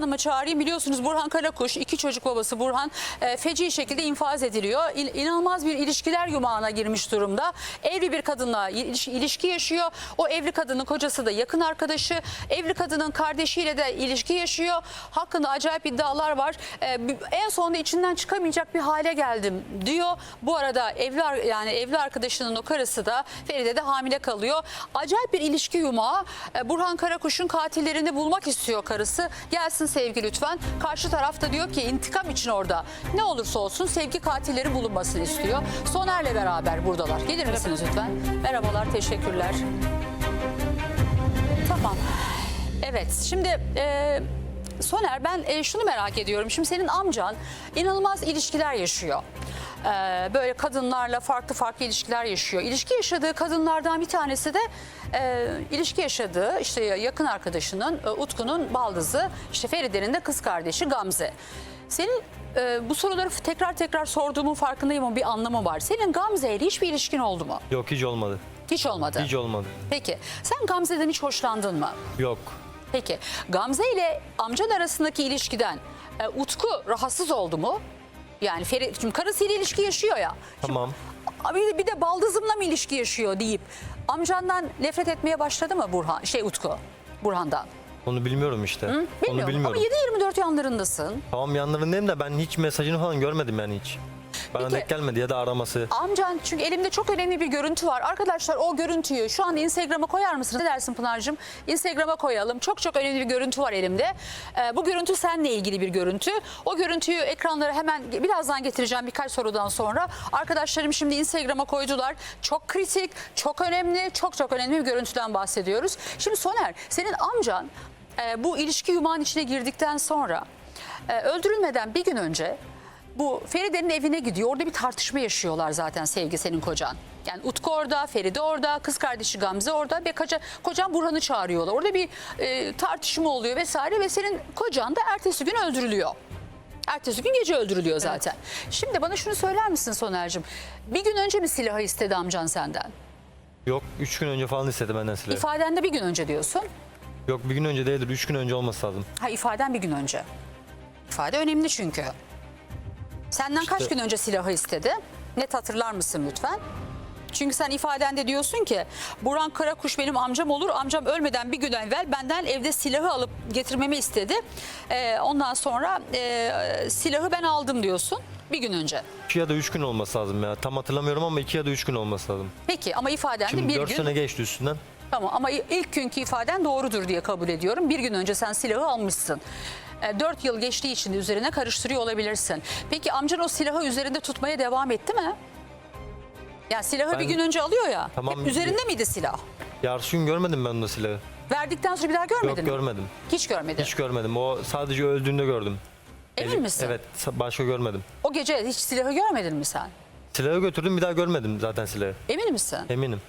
Hanım'ı çağırayım. Biliyorsunuz Burhan Karakuş, iki çocuk babası Burhan e, feci şekilde infaz ediliyor. İn- İnanılmaz bir ilişkiler yumağına girmiş durumda. Evli bir kadınla iliş- ilişki yaşıyor. O evli kadının kocası da yakın arkadaşı. Evli kadının kardeşiyle de ilişki yaşıyor. Hakkında acayip iddialar var. E, en sonunda içinden çıkamayacak bir hale geldim diyor. Bu arada evli yani evli arkadaşının o karısı da Feride de hamile kalıyor. Acayip bir ilişki yumağı. E, Burhan Karakuş'un katillerini bulmak istiyor karısı. Gelsin sevgi lütfen. Karşı taraf da diyor ki intikam için orada. Ne olursa olsun sevgi katilleri bulunmasını istiyor. Soner'le beraber buradalar. Gelir misiniz lütfen? Merhabalar, teşekkürler. Tamam. Evet, şimdi e, Soner ben e, şunu merak ediyorum. Şimdi senin amcan inanılmaz ilişkiler yaşıyor. E, böyle kadınlarla farklı farklı ilişkiler yaşıyor. İlişki yaşadığı kadınlardan bir tanesi de e, ilişki yaşadığı işte yakın arkadaşının e, Utku'nun baldızı işte Feride'nin de kız kardeşi Gamze. Senin e, bu soruları tekrar tekrar sorduğumun farkındayım ama bir anlamı var. Senin Gamze ile hiçbir ilişkin oldu mu? Yok hiç olmadı. Hiç olmadı. Hiç olmadı. Peki sen Gamze'den hiç hoşlandın mı? Yok. Peki Gamze ile amcan arasındaki ilişkiden e, Utku rahatsız oldu mu? Yani Feri, şimdi karısıyla ilişki yaşıyor ya. Şimdi, Tamam. bir, de, bir de baldızımla mı ilişki yaşıyor deyip amcandan nefret etmeye başladı mı Burhan şey Utku Burhan'dan? Onu bilmiyorum işte. Onu Bilmiyorum. bilmiyorum. Ama 7-24 yanlarındasın. Tamam yanlarındayım da ben hiç mesajını falan görmedim yani hiç. Bana Peki. denk gelmedi ya da araması. Amcan çünkü elimde çok önemli bir görüntü var. Arkadaşlar o görüntüyü şu anda Instagram'a koyar mısınız? Ne dersin Pınar'cığım? Instagram'a koyalım. Çok çok önemli bir görüntü var elimde. Ee, bu görüntü seninle ilgili bir görüntü. O görüntüyü ekranlara hemen birazdan getireceğim birkaç sorudan sonra. Arkadaşlarım şimdi Instagram'a koydular. Çok kritik, çok önemli, çok çok önemli bir görüntüden bahsediyoruz. Şimdi Soner, senin amcan e, bu ilişki yumağın içine girdikten sonra e, öldürülmeden bir gün önce bu Feride'nin evine gidiyor. Orada bir tartışma yaşıyorlar zaten Sevgi senin kocan. Yani Utku orada, Feride orada, kız kardeşi Gamze orada ve koca, kocan Burhan'ı çağırıyorlar. Orada bir e, tartışma oluyor vesaire ve senin kocan da ertesi gün öldürülüyor. Ertesi gün gece öldürülüyor zaten. Şimdi bana şunu söyler misin Soner'cim? Bir gün önce mi silahı istedi amcan senden? Yok 3 gün önce falan istedi benden silahı. İfadende bir gün önce diyorsun. Yok bir gün önce değildir 3 gün önce olması lazım. Ha ifaden bir gün önce. İfade önemli çünkü. Senden kaç gün önce silahı istedi? Net hatırlar mısın lütfen? Çünkü sen ifadende diyorsun ki Burhan Karakuş benim amcam olur. Amcam ölmeden bir gün evvel benden evde silahı alıp getirmemi istedi. Ee, ondan sonra e, silahı ben aldım diyorsun bir gün önce. 2 ya da 3 gün olması lazım ya. Tam hatırlamıyorum ama 2 ya da 3 gün olması lazım. Peki ama ifadende Şimdi bir 4 gün sene geçti üstünden. Tamam ama ilk günkü ifaden doğrudur diye kabul ediyorum. Bir gün önce sen silahı almışsın. E, Dört yıl geçtiği için üzerine karıştırıyor olabilirsin. Peki amcan o silahı üzerinde tutmaya devam etti mi? Ya silahı Ben- bir gün önce alıyor ya. Tamam. Üzerinde miydi silah? Yarısı gün görmedim ben onda silahı. Verdikten sonra bir daha görmedin Yok mi? görmedim. Hiç görmedin. Hiç görmedim. O sadece öldüğünde gördüm. Emin Eli- misin? Evet başka görmedim. O gece hiç silahı görmedin mi sen? Silahı götürdüm bir daha görmedim zaten silahı. Emin misin? Eminim.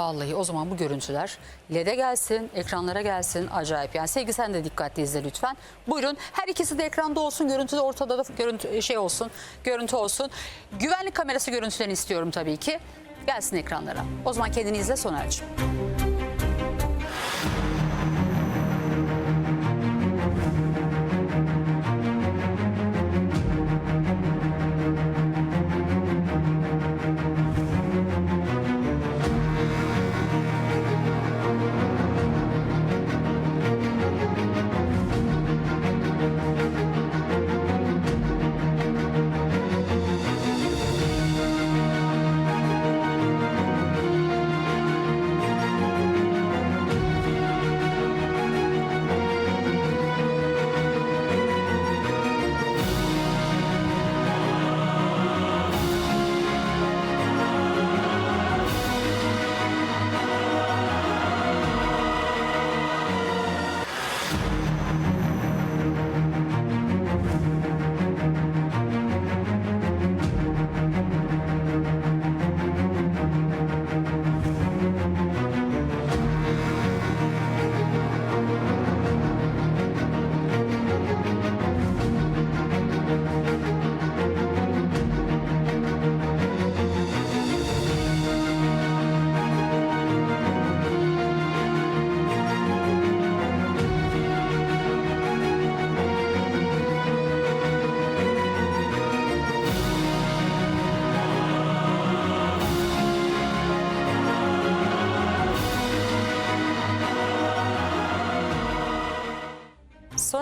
Vallahi o zaman bu görüntüler LED'e gelsin, ekranlara gelsin. Acayip. Yani Sevgi sen de dikkatli izle lütfen. Buyurun. Her ikisi de ekranda olsun, görüntü de ortada da görüntü şey olsun, görüntü olsun. Güvenlik kamerası görüntülerini istiyorum tabii ki. Gelsin ekranlara. O zaman kendini izle Soner'cim.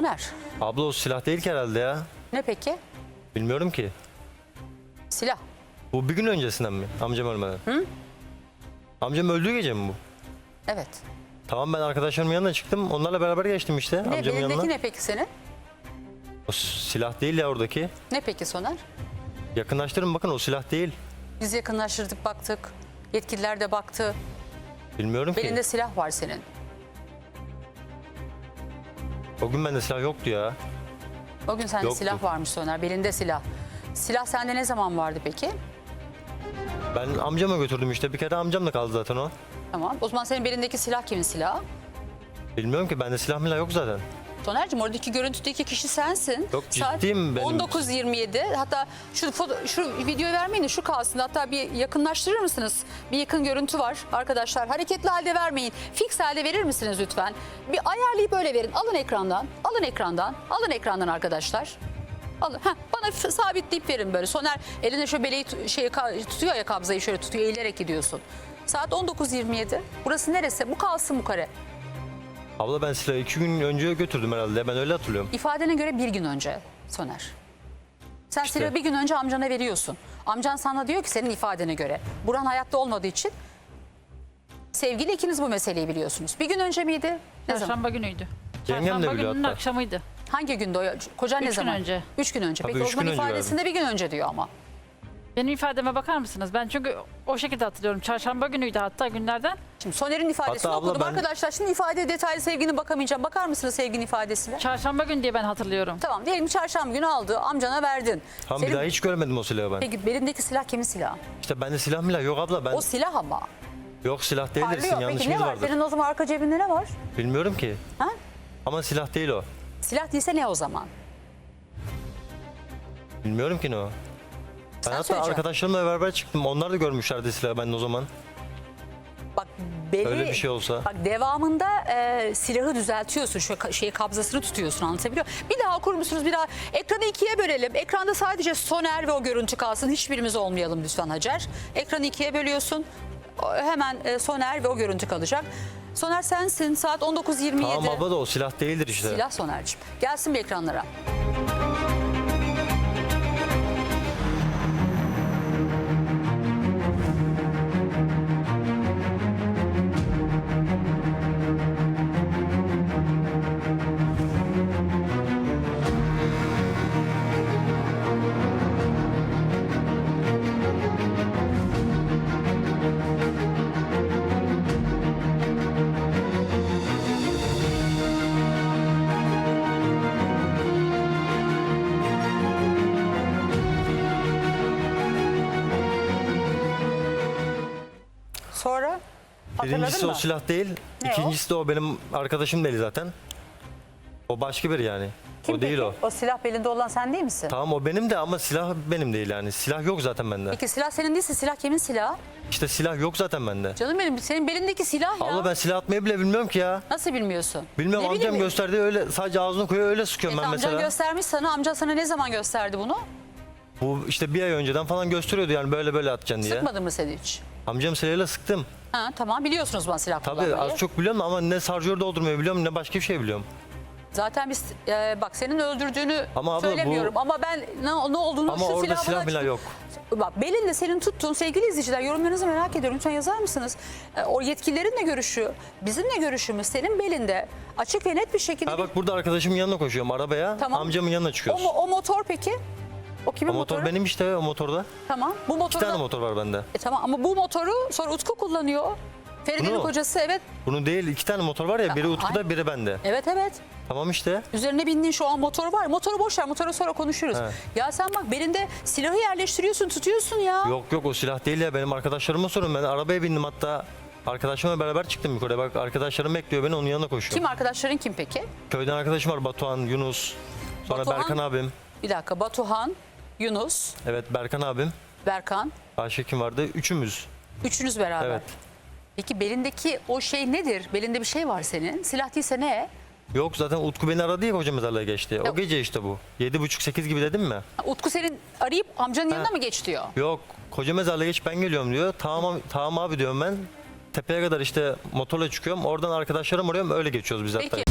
Soner. Abla o silah değil ki herhalde ya. Ne peki? Bilmiyorum ki. Silah. Bu bir gün öncesinden mi? Amcam ölmeden. Hı? Amcam öldüğü gece mi bu? Evet. Tamam ben arkadaşlarımın yanına çıktım. Onlarla beraber geçtim işte Ne, amcamın yanına. ne peki senin? O silah değil ya oradaki. Ne peki Soner? Yakınlaştırın bakın o silah değil. Biz yakınlaştırdık baktık. Yetkililer de baktı. Bilmiyorum ki. Belinde silah var senin. O gün bende silah yoktu ya. O gün sende Yoktu. silah varmış Soner. Belinde silah. Silah sende ne zaman vardı peki? Ben amcama götürdüm işte. Bir kere amcamla kaldı zaten o. Tamam. O zaman senin belindeki silah kimin silahı? Bilmiyorum ki bende silah milah yok zaten. Soner'cim oradaki görüntüdeki kişi sensin. Yok, Saat ciddiyim benim. 19.27 hatta şu, foto, şu videoyu vermeyin de şu kalsın. Hatta bir yakınlaştırır mısınız? Bir yakın görüntü var arkadaşlar. Hareketli halde vermeyin. Fix halde verir misiniz lütfen? Bir ayarlayıp öyle verin. Alın ekrandan. Alın ekrandan. Alın ekrandan arkadaşlar. Alın. Heh, bana sabitleyip verin böyle. Soner eline şu beleği ka- tutuyor ya kabzayı şöyle tutuyor eğilerek gidiyorsun. Saat 19.27. Burası neresi? Bu kalsın bu kare. Abla ben silahı iki gün önce götürdüm herhalde. Ben öyle hatırlıyorum. İfadene göre bir gün önce Soner. Sen İşte. silahı bir gün önce amcana veriyorsun. Amcan sana diyor ki senin ifadene göre. Buran hayatta olmadığı için sevgili ikiniz bu meseleyi biliyorsunuz. Bir gün önce miydi? Ne zaman? Çarşamba günüydü. Yengem de Çarşamba biliyor gününün hatta. akşamıydı. Hangi günde o? Kocan ne Üç gün zaman? önce. Üç gün önce. Tabii Peki o üç zaman gün önce ifadesinde bir gün önce diyor ama. Benim ifademe bakar mısınız? Ben çünkü o şekilde hatırlıyorum. Çarşamba günüydü hatta günlerden. Şimdi Soner'in ifadesini Hatta abla okudum. ben- Arkadaşlar şimdi ifade detaylı sevginin bakamayacağım. Bakar mısınız sevginin ifadesine? Çarşamba günü diye ben hatırlıyorum. Tamam diyelim çarşamba günü aldı. Amcana verdin. Tam Senin- bir daha hiç görmedim o silahı ben. Peki belindeki silah kimin silahı? İşte bende silah milah yok abla. Ben O silah ama. yok silah değil dersin Parlıyor. Peki ne var? vardır. Senin o zaman arka cebinde ne var? Bilmiyorum ki. Ha? Ama silah değil o. Silah değilse ne o zaman? Bilmiyorum ki ne o. Ben Sen hatta söyleyeceksin. arkadaşlarımla beraber çıktım. Onlar da görmüşlerdi silahı ben o zaman. Belli. Öyle bir şey olsa. Bak devamında e, silahı düzeltiyorsun. Şu şeyi kabzasını tutuyorsun anlatabiliyor? Bir daha okur musunuz? Bir daha ekranı ikiye bölelim. Ekranda sadece Soner ve o görüntü kalsın. Hiçbirimiz olmayalım lütfen Hacer. Ekranı ikiye bölüyorsun. O- Hemen e, Soner ve o görüntü kalacak. Soner sensin. Saat 19.27. Tamam abla da o silah değildir işte. Silah Soner'cim. Gelsin bir ekranlara. Sonra hatırladın Birincisi mı? o silah değil. Ne o? İkincisi de o benim arkadaşım değil zaten. O başka biri yani. Kim o değil peki? o. O silah belinde olan sen değil misin? Tamam o benim de ama silah benim değil yani. Silah yok zaten bende. Peki silah senin değilse silah kimin silahı? İşte silah yok zaten bende. Canım benim senin belindeki silah ya. Abla ben silah atmayı bile bilmiyorum ki ya. Nasıl bilmiyorsun? Bilmiyorum Ne amcam bileyim? gösterdi öyle sadece ağzını koyuyor öyle sıkıyorum Evet, ben amcan mesela. göstermiş sana. Amcan sana ne zaman gösterdi bunu? Bu işte bir ay önceden falan gösteriyordu yani böyle böyle atacaksın diye. Sıkmadın mı seni hiç? Amcam silahıyla sıktım. Ha, tamam biliyorsunuz bana silah Tabii kullanmayı. az çok biliyorum ama ne sarjör doldurmayı biliyorum ne başka bir şey biliyorum. Zaten biz e, bak senin öldürdüğünü Ama abla bu- söylemiyorum ama ben ne, ne olduğunu Ama şu orada silahı silah bana- milah yok. Bak belinde senin tuttuğun sevgili izleyiciler yorumlarınızı merak ediyorum. Lütfen yazar mısınız? E, o yetkililerin de görüşü, bizimle görüşümüz senin belinde açık ve net bir şekilde Ha bak burada arkadaşımın yanına koşuyorum arabaya. Tamam. Amcamın yanına o, çıkıyoruz. mo- o motor peki? O kimin O motor motoru? benim işte o motorda. Tamam. Bu İki motorda... tane motor var bende. E, tamam ama bu motoru sonra Utku kullanıyor. Feride'nin Bunu? kocası evet. Bunun değil iki tane motor var ya biri Ya, Utku'da biri bende. Evet evet. Tamam işte. Üzerine bindiğin şu an motoru var. Motoru boş ver. Motoru sonra konuşuruz. He. Ya sen bak belinde silahı yerleştiriyorsun, tutuyorsun ya. Yok yok o silah değil ya benim arkadaşlarıma sorun. Ben arabaya bindim hatta arkadaşımla beraber çıktım yukarıya. Bak arkadaşlarım bekliyor beni onun yanına koşuyorum. Kim arkadaşların kim peki? Köyden arkadaşım var Batuhan, Yunus. Sonra Batuhan? Berkan abim. Bir dakika Batuhan, Yunus, Evet Berkan abim. Berkan. Ayşe kim vardı? Üçümüz. Üçünüz beraber. Evet. Peki belindeki o şey nedir? Belinde bir şey var senin. Silah değilse ne? Yok zaten Utku beni aradı ya koca mezarlığa geçti. Yok. O gece işte bu. Yedi buçuk sekiz gibi dedim mi? Ha, Utku senin arayıp amcanın yanına mı geç diyor? Yok koca mezarlığa geç ben geliyorum diyor. Tamam tamam abi diyorum ben. Tepeye kadar işte motorla çıkıyorum. Oradan arkadaşlarım arıyorum öyle geçiyoruz biz hatta. Peki